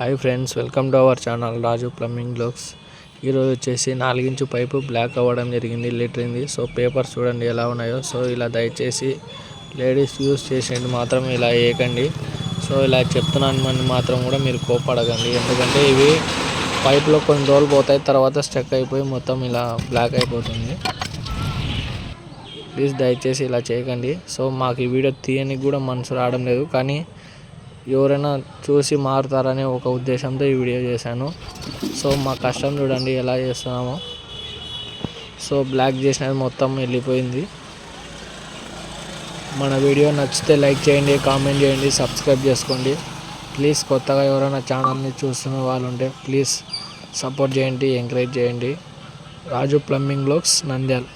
Hi friends welcome to our channel Raju plumbing blogs ఈరోజు వచ్చేసి నాలుగించు pipe black అవ్వడం జరిగింది లీటరింది సో పేపర్స్ చూడండి ఎలా ఉన్నాయో. సో ఇలా దయచేసి లేడీస్ యూస్ చేసేది మాత్రం ఇలా వేయకండి. సో ఇలా చెప్తున్నాను మనం మాత్రం కూడా మీరు కోపడకండి ఎందుకంటే ఇవి పైపులో కొన్ని రోజులు పోతాయి తర్వాత స్టక్ అయిపోయి మొత్తం ఇలా బ్లాక్ అయిపోతుంది. ప్లీజ్ దయచేసి ఇలా చేయకండి. సో మాకు ఈ వీడియో తీయనికి కూడా మనసు రావడం లేదు. కానీ ఎవరైనా చూసి మారుతారనే ఒక ఉద్దేశంతో ఈ వీడియో చేశాను. సో మా కష్టం చూడండి ఎలా చేస్తున్నామో. సో బ్లాక్ చేసినది మొత్తం వెళ్ళిపోయింది. మన వీడియో నచ్చితే లైక్ చేయండి కామెంట్ చేయండి సబ్స్క్రైబ్ చేసుకోండి. ప్లీజ్ కొత్తగా ఎవరైనా ఛానల్ని చూస్తున్న వాళ్ళు ఉంటే ప్లీజ్ సపోర్ట్ చేయండి ఎంకరేజ్ చేయండి. Raju plumbing blogs Nandyal.